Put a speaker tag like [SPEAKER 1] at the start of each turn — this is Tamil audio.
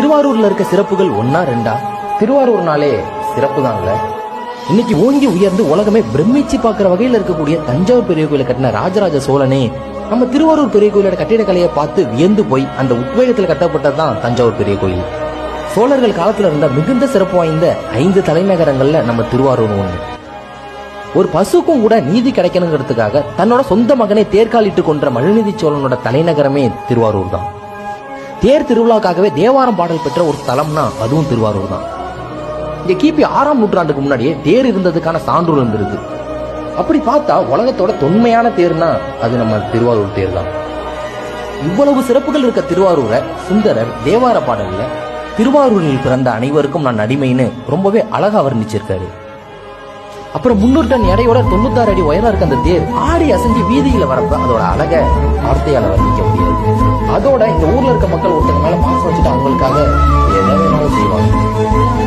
[SPEAKER 1] திருவாரூர்ல இருக்க சிறப்புகள் ஒன்னா ரெண்டா? திருவாரூர்னாலே சிறப்பு தான்ல இன்னைக்கு ஓங்கி உயர்ந்து உலகமே பிரமிச்சு பார்க்கிற வகையில இருக்கக்கூடிய தஞ்சாவூர் பெரிய கோயிலை கட்டின ராஜராஜ சோழனே நம்ம திருவாரூர் பெரிய கோயிலோட கட்டிடக்கலையை பார்த்து வியந்து போய் அந்த உத்வேகத்தில் கட்டப்பட்டதுதான் தஞ்சாவூர் பெரிய கோயில். சோழர்கள் காலத்துல இருந்த மிகுந்த சிறப்பு வாய்ந்த ஐந்து தலைநகரங்கள்ல நம்ம திருவாரூர் ஒண்ணு. ஒரு பசுக்கும் கூட நீதி கிடைக்கணுங்கிறதுக்காக தன்னோட சொந்த மகனை தேர்காலிட்டு கொன்ற மனுநீதி சோழனோட தலைநகரமே திருவாரூர் தான் தேர் திருவிழாக்காகவே தேவாரம் பாடல் பெற்ற ஒரு தலம்னா அதுவும் திருவாரூர் தான். இங்க கிபி ஆறாம் நூற்றாண்டுக்கு முன்னாடியே தேர் இருந்ததுக்கான சான்று இருந்திருக்கு. அப்படி பார்த்தா உலகத்தோட தொன்மையான தேர்னா அது நம்ம திருவாரூர் தேர் தான். இவ்வளவு சிறப்புகள் இருக்க திருவாரூரை சுந்தரர் தேவார பாடல்ல திருவாரூரில் பிறந்த அனைவருக்கும் நான் அடிமைன்னு ரொம்பவே அழகா வர்ணிச்சிருக்காரு. அப்புறம் முன்னூறு டன் எடையோட தொண்ணூத்தாறு அடி உயரம் இருக்க அந்த தேர் ஆடி அசைஞ்சு வீதியில வரப்ப அதோட அழக வார்த்தையால வர்ணிக்க முடியாது. அதோட இந்த ஊர்ல இருக்க மக்கள் ஒருத்தங்க மேல மாசம் வச்சுட்டு அவங்களுக்காக எதாவது செய்வாங்க.